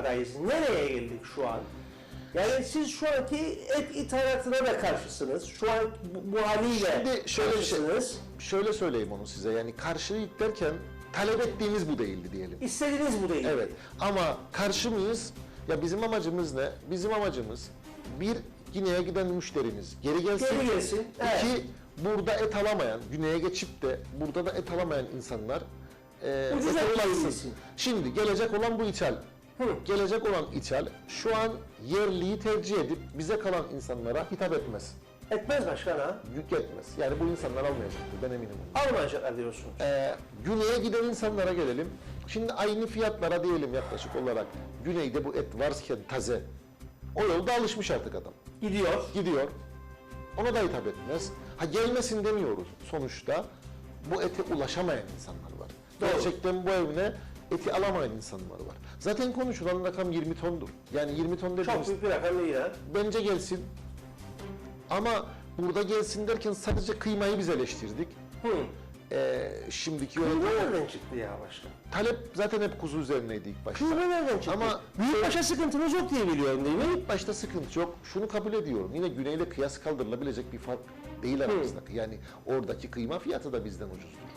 noktadayız? Nereye geldik şu an? Yani siz şu anki et ithalatına da karşısınız. Şu an bu, bu haliyle Şimdi şöyle bir şey, karşısınız. şöyle söyleyeyim onu size. Yani karşılık derken talep ettiğimiz bu değildi diyelim. İstediğiniz bu değil. Evet ama karşı mıyız? Ya bizim amacımız ne? Bizim amacımız bir Gine'ye giden müşterimiz geri gelsin. Geri gelsin, evet. İki burada et alamayan, Güney'e geçip de burada da et alamayan insanlar e, Ucuza gidebilsin. Şimdi gelecek olan bu ithal. Hı. Gelecek olan ithal şu an yerliyi tercih edip bize kalan insanlara hitap etmez. Etmez başkan ha. Yük etmez. Yani bu insanlar almayacaktır ben eminim. Almayacaklar diyorsunuz. Ee, güneye giden insanlara gelelim. Şimdi aynı fiyatlara diyelim yaklaşık olarak. Güneyde bu et varken taze. O yolda alışmış artık adam. Gidiyor. Gidiyor. Ona da hitap etmez. Ha gelmesin demiyoruz. Sonuçta bu ete ulaşamayan insanlar var. Doğru. Gerçekten bu evine eti alamayan insanlar var. Zaten konuşulan rakam 20 tondur. Yani 20 ton Çok dediğimiz büyük bir rakam değil ha. bence gelsin. Ama burada gelsin derken sadece kıymayı biz eleştirdik. Hı. Ee, şimdiki Kıyma yönetim nereden çıktı ya başkan? talep zaten hep kuzu üzerineydi ilk başta. Kıyma nereden çıktı? Ama büyük başa sıkıntımız yok diye biliyorum değil mi? ilk başta sıkıntı yok. Şunu kabul ediyorum. Yine güneyle kıyas kaldırılabilecek bir fark değil aramızdaki. Yani oradaki kıyma fiyatı da bizden ucuzdur.